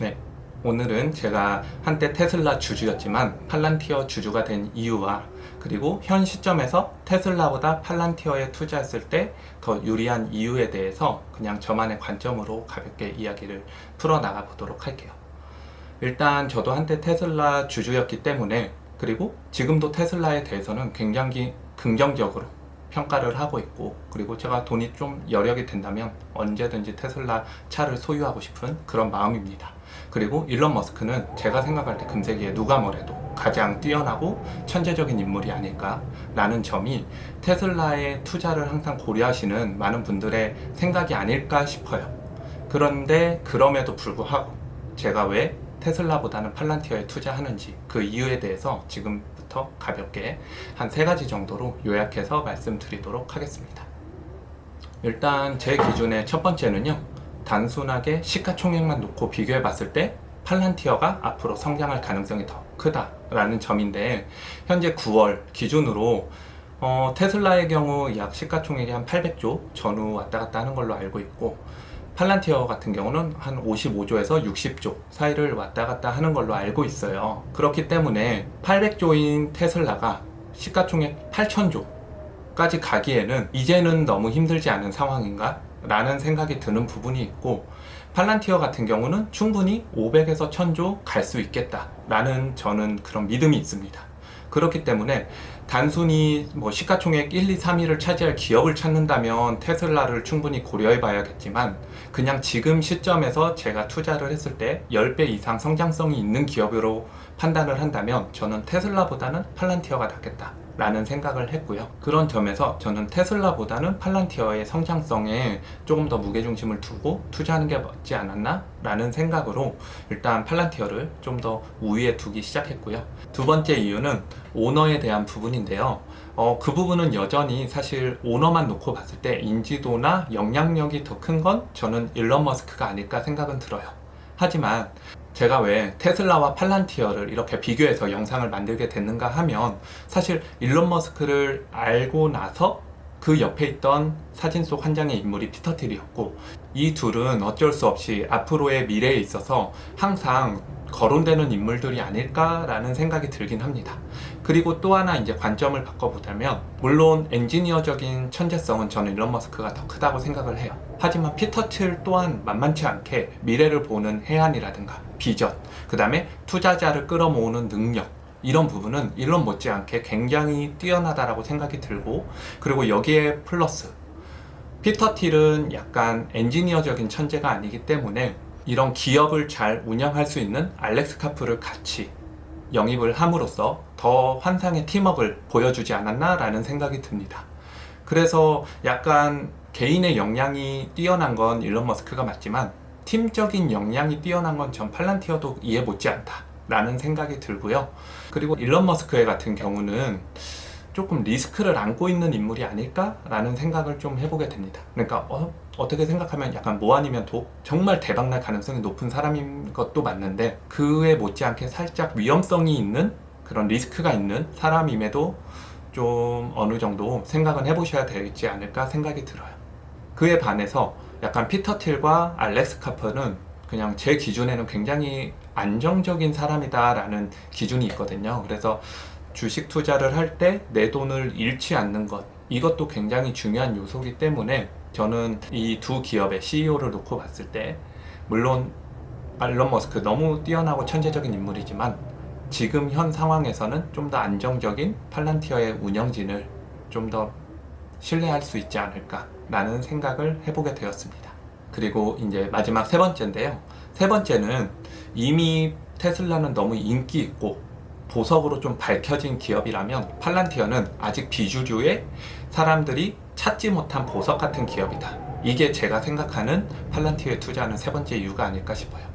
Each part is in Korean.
네. 오늘은 제가 한때 테슬라 주주였지만 팔란티어 주주가 된 이유와 그리고 현 시점에서 테슬라보다 팔란티어에 투자했을 때 더 유리한 이유에 대해서 그냥 저만의 관점으로 가볍게 이야기를 풀어나가 보도록 할게요. 일단 저도 한때 테슬라 주주였기 때문에 그리고 지금도 테슬라에 대해서는 굉장히 긍정적으로 평가를 하고 있고 그리고 제가 돈이 좀 여력이 된다면 언제든지 테슬라 차를 소유하고 싶은 그런 마음입니다. 그리고 일론 머스크는 제가 생각할 때 금세기에 누가 뭐래도 가장 뛰어나고 천재적인 인물이 아닐까라는 점이 테슬라에 투자를 항상 고려하시는 많은 분들의 생각이 아닐까 싶어요. 그런데 그럼에도 불구하고 제가 왜 테슬라보다는 팔란티어에 투자하는지 그 이유에 대해서 지금부터 가볍게 한 세 가지 정도로 요약해서 말씀드리도록 하겠습니다. 일단 제 기준의 첫 번째는요. 단순하게 시가총액만 놓고 비교해 봤을 때 팔란티어가 앞으로 성장할 가능성이 더 크다라는 점인데 현재 9월 기준으로 어, 테슬라의 경우 약 시가총액이 한 800조 전후 왔다 갔다 하는 걸로 알고 있고 팔란티어 같은 경우는 한 55조에서 60조 사이를 왔다 갔다 하는 걸로 알고 있어요. 그렇기 때문에 800조인 테슬라가 시가총액 8천조까지 가기에는 이제는 너무 힘들지 않은 상황인가? 라는 생각이 드는 부분이 있고 팔란티어 같은 경우는 충분히 500에서 1000조 갈 수 있겠다 라는 저는 그런 믿음이 있습니다. 그렇기 때문에 단순히 뭐 시가총액 1, 2, 3위를 차지할 기업을 찾는다면 테슬라를 충분히 고려해 봐야겠지만 그냥 지금 시점에서 제가 투자를 했을 때 10배 이상 성장성이 있는 기업으로 판단을 한다면 저는 테슬라보다는 팔란티어가 낫겠다. 라는 생각을 했고요. 그런 점에서 저는 테슬라보다는 팔란티어의 성장성에 조금 더 무게중심을 두고 투자하는 게 맞지 않았나? 라는 생각으로 일단 팔란티어를 좀 더 우위에 두기 시작했고요. 두 번째 이유는 오너에 대한 부분인데요. 어, 그 부분은 여전히 사실 오너만 놓고 봤을 때 인지도나 영향력이 더 큰 건 저는 일론 머스크가 아닐까 생각은 들어요. 하지만 제가 왜 테슬라와 팔란티어를 이렇게 비교해서 영상을 만들게 됐는가 하면 사실 일론 머스크를 알고 나서 그 옆에 있던 사진 속 한 장의 인물이 피터 틸이었고 이 둘은 어쩔 수 없이 앞으로의 미래에 있어서 항상 거론되는 인물들이 아닐까라는 생각이 들긴 합니다. 그리고 또 하나 이제 관점을 바꿔보자면 물론 엔지니어적인 천재성은 저는 일론 머스크가 더 크다고 생각을 해요. 하지만 피터 틸 또한 만만치 않게 미래를 보는 해안이라든가 비전, 그 다음에 투자자를 끌어모으는 능력 이런 부분은 일론 못지않게 굉장히 뛰어나다라고 생각이 들고 그리고 여기에 플러스 피터 틸은 약간 엔지니어적인 천재가 아니기 때문에 이런 기업을 잘 운영할 수 있는 알렉스 카프를 같이 영입을 함으로써 더 환상의 팀워크를 보여주지 않았나라는 생각이 듭니다. 그래서 약간 개인의 역량이 뛰어난 건 일론 머스크가 맞지만 팀적인 역량이 뛰어난 건 전 팔란티어도 이해 못지 않다 라는 생각이 들고요. 그리고 일론 머스크의 같은 경우는 조금 리스크를 안고 있는 인물이 아닐까라는 생각을 좀 해보게 됩니다. 그러니까 어, 떻게 생각하면 약간 뭐 아니면 도 정말 대박날 가능성이 높은 사람인 것도 맞는데 그에 못지않게 살짝 위험성이 있는 그런 리스크가 있는 사람임에도 좀 어느 정도 생각은 해보셔야 되지 않을까 생각이 들어요. 그에 반해서 약간 피터 틸과 알렉스 카퍼는 그냥 제 기준에는 굉장히 안정적인 사람이다라는 기준이 있거든요. 그래서 주식 투자를 할 때 내 돈을 잃지 않는 것 이것도 굉장히 중요한 요소이기 때문에 저는 이 두 기업의 CEO를 놓고 봤을 때 물론 일론 머스크 너무 뛰어나고 천재적인 인물이지만 지금 현 상황에서는 좀 더 안정적인 팔란티어의 운영진을 좀더 신뢰할 수 있지 않을까라는 생각을 해보게 되었습니다. 그리고 이제 마지막 세 번째인데요. 세 번째는 이미 테슬라는 너무 인기 있고 보석으로 좀 밝혀진 기업이라면 팔란티어는 아직 비주류의 사람들이 찾지 못한 보석 같은 기업이다. 이게 제가 생각하는 팔란티어에 투자하는 세 번째 이유가 아닐까 싶어요.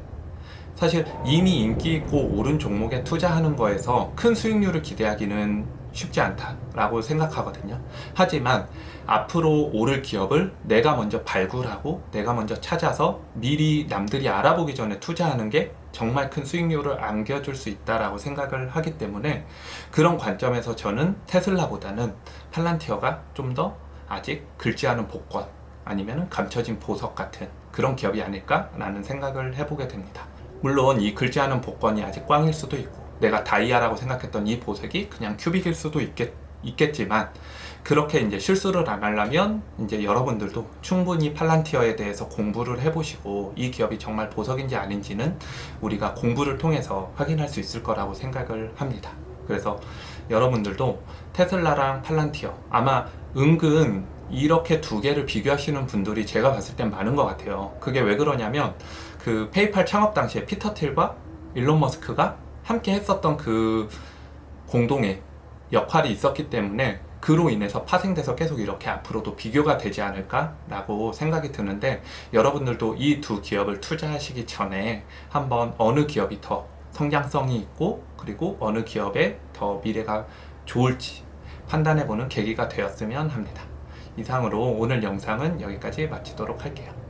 사실 이미 인기 있고 오른 종목에 투자하는 거에서 큰 수익률을 기대하기는 쉽지 않다라고 생각하거든요. 하지만 앞으로 오를 기업을 내가 먼저 발굴하고 내가 먼저 찾아서 미리 남들이 알아보기 전에 투자하는 게 정말 큰 수익률을 안겨줄 수 있다라고 생각을 하기 때문에 그런 관점에서 저는 테슬라보다는 팔란티어가 좀 더 아직 긁지 않은 복권 아니면 감춰진 보석 같은 그런 기업이 아닐까라는 생각을 해보게 됩니다. 물론 이 글자하는 복권이 아직 꽝일 수도 있고 내가 다이아라고 생각했던 이 보석이 그냥 큐빅일 수도 있겠, 있겠지만 그렇게 이제 실수를 안 하려면 이제 여러분들도 충분히 팔란티어에 대해서 공부를 해보시고 이 기업이 정말 보석인지 아닌지는 우리가 공부를 통해서 확인할 수 있을 거라고 생각을 합니다. 그래서 여러분들도 테슬라랑 팔란티어 아마 은근 이렇게 두 개를 비교하시는 분들이 제가 봤을 땐 많은 것 같아요. 그게 왜 그러냐면 그 페이팔 창업 당시에 피터 틸과 일론 머스크가 함께 했었던 그 공동의 역할이 있었기 때문에 그로 인해서 파생돼서 계속 이렇게 앞으로도 비교가 되지 않을까라고 생각이 드는데 여러분들도 이 두 기업을 투자하시기 전에 한번 어느 기업이 더 성장성이 있고 그리고 어느 기업에 더 미래가 좋을지 판단해보는 계기가 되었으면 합니다. 이상으로 오늘 영상은 여기까지 마치도록 할게요.